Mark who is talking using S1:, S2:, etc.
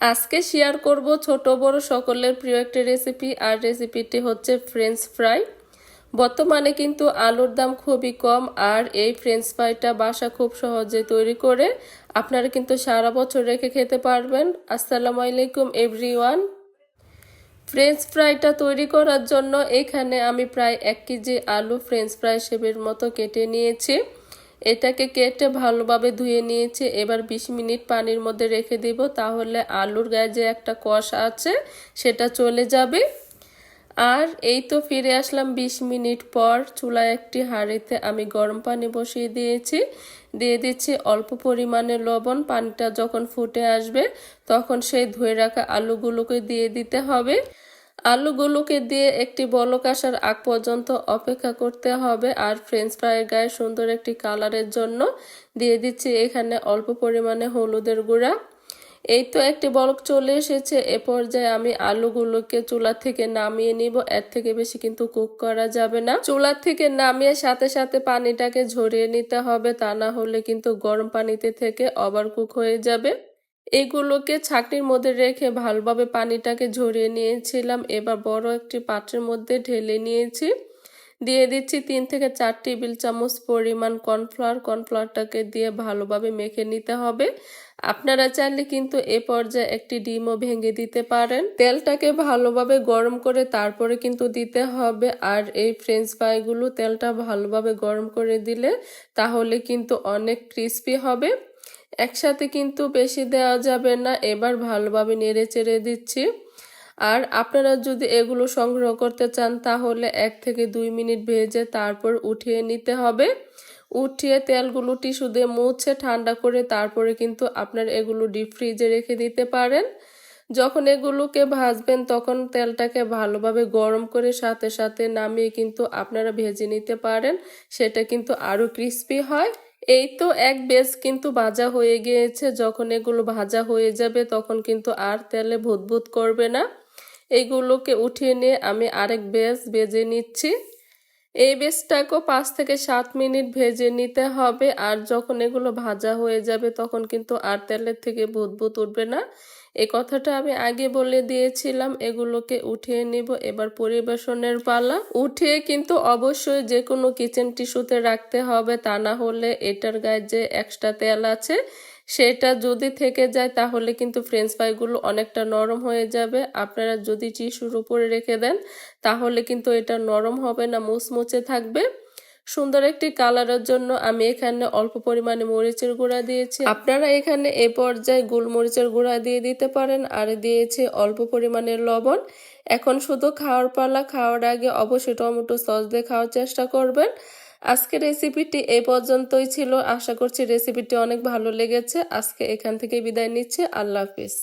S1: আজকে শেয়ার করব ছোট বড় সকলের প্রিয় একটি রেসিপি আর রেসিপিটি হচ্ছে ফ্রেঞ্চ ফ্রাই বর্তমানে কিন্তু আলুর দাম খুবই কম, আর এই ফ্রেঞ্চ ফ্রাইটা বাসা খুব সহজে তৈরি করে আপনারা কিন্তু সারা বছর রেখে খেতে পারবেন। আসসালামু আলাইকুম এভরিওয়ান ফ্রেঞ্চ ফ্রাইটা তৈরি করার জন্য এখানে আমি প্রায় এক কেজি আলু ফ্রেঞ্চ ফ্রাই শেপের মতো কেটে নিয়েছি। এটাকে কেটে ভালোভাবে ধুয়ে নিয়েছি। এবার ২০ মিনিট পানির মধ্যে রেখে দিব। তাহলে আলুর গায়ে যে একটা কষ আছে, সেটা চলে যাবে। আর এই তো ফিরে আসলাম ২০ মিনিট পর। চুলায় একটি হাঁড়িতে আমি গরম পানি বসিয়ে দিয়েছি। দিয়ে দিচ্ছি অল্প পরিমাণে লবণ। পানিটা যখন ফুটে আসবে, তখন সেই ধুয়ে রাখা আলুগুলোকে দিয়ে দিতে হবে। আলুগুলোকে দিয়ে একটি বলক আসার আগ পর্যন্ত অপেক্ষা করতে হবে আর ফ্রেঞ্চ ফ্রাইয়ের গায়ে সুন্দর একটি কালারের জন্য দিয়ে দিচ্ছি এখানে অল্প পরিমাণে হলুদের গুঁড়া। এই তো একটি বলক চলে এসেছে। এ পর্যায়ে আমি আলুগুলোকে চুলা থেকে নামিয়ে নিব। এর থেকে বেশি কিন্তু কুক করা যাবে না। চুলা থেকে নামিয়ে সাথে সাথে পানিটাকে ঝরিয়ে নিতে হবে। তা না হলে কিন্তু গরম পানিতে থেকে ওভার কুক হয়ে যাবে। এগুলোকে ছাকনির মধ্যে রেখে ভালোভাবে পানিটাকে ঝরিয়ে নিয়েছিলাম। এবার বড় একটি পাত্রের মধ্যে ঢেলে নিয়েছি। দিয়ে দিচ্ছি তিন থেকে চার টেবিল চামচ পরিমাণ কর্নফ্লাওয়ার। কর্নফ্লাওয়ারটাকে দিয়ে ভালোভাবে মেখে নিতে হবে। আপনারা চাইলে কিন্তু এ পর্যায়ে একটি ডিমও ভেঙে দিতে পারেন। তেলটাকে ভালোভাবে গরম করে তারপরে কিন্তু দিতে হবে। আর এই ফ্রেঞ্চ ফ্রাইগুলো তেলটা ভালোভাবে গরম করে দিলে তাহলে কিন্তু অনেক ক্রিস্পি হবে। একসাথে কিন্তু বেশি দেওয়া যাবে না, এবার ভালোভাবে নেড়ে চেড়ে দিচ্ছি। আর আপনারা যদি এগুলো সংগ্রহ করতে চান, তাহলে এক থেকে দুই মিনিট ভেজে তারপর উঠিয়ে নিতে হবে। উঠিয়ে তেলগুলো টিস্যু দিয়ে মুছে ঠান্ডা করে তারপরে কিন্তু আপনার এগুলো ডিপ ফ্রিজে রেখে দিতে পারেন। যখন এগুলোকে ভাজবেন, তখন তেলটাকে ভালোভাবে গরম করে সাথে সাথে নামিয়ে কিন্তু আপনারা ভেজে নিতে পারেন। সেটা কিন্তু আরও ক্রিস্পি হয়। এই তো এক বেশ কিন্তু ভাজা হয়ে গিয়েছে। যখন এগুলো ভাজা হয়ে যাবে, তখন কিন্তু আর তেলে ভুতভুত করবে না। এইগুলোকে উঠিয়ে নিয়ে আমি আরেক বেশ বেজে নিচ্ছি। এই বেসটাকেও পাঁচ থেকে সাত মিনিট ভেজে নিতে হবে। আর যখন এগুলো ভাজা হয়ে যাবে, তখন কিন্তু আর তেলের থেকে বুদবুদ উঠবে না। এ কথাটা আমি আগে বলে দিয়েছিলাম, এগুলোকে উঠিয়ে নিব। এবার পরিবেশনের পালা। উঠিয়ে কিন্তু অবশ্যই যে কোনো কিচেন টিস্যুতে রাখতে হবে। তা না হলে এটার গায়ে যে এক্সট্রা তেল আছে সেটা যদি থেকে যায়, তাহলে কিন্তু ফ্রেঞ্চ ফ্রাইগুলো অনেকটা নরম হয়ে যাবে। আপনারা যদি টিস্যুর উপরে রেখে দেন, তাহলে কিন্তু এটা নরম হবে না, মুচমুচে থাকবে। সুন্দর একটি কালারের জন্য আমি এখানে অল্প পরিমাণে মরিচের গুঁড়া দিয়েছি। আপনারা এখানে এ পর্যায়ে গোলমরিচের গুঁড়া দিয়ে দিতে পারেন, আর দিয়েছি অল্প পরিমাণে লবণ। এখন শুধু খাওয়ার পালা, খাওয়ার আগে অবশ্যই টমেটো সস দিয়ে খাওয়ার চেষ্টা করবেন। আজকের রেসিপিটি এ পর্যন্তই ছিল। আশা করছি রেসিপিটি অনেক ভালো লেগেছে। আজকে এখান থেকে বিদায় নিচ্ছে। আল্লাহ হাফিজ।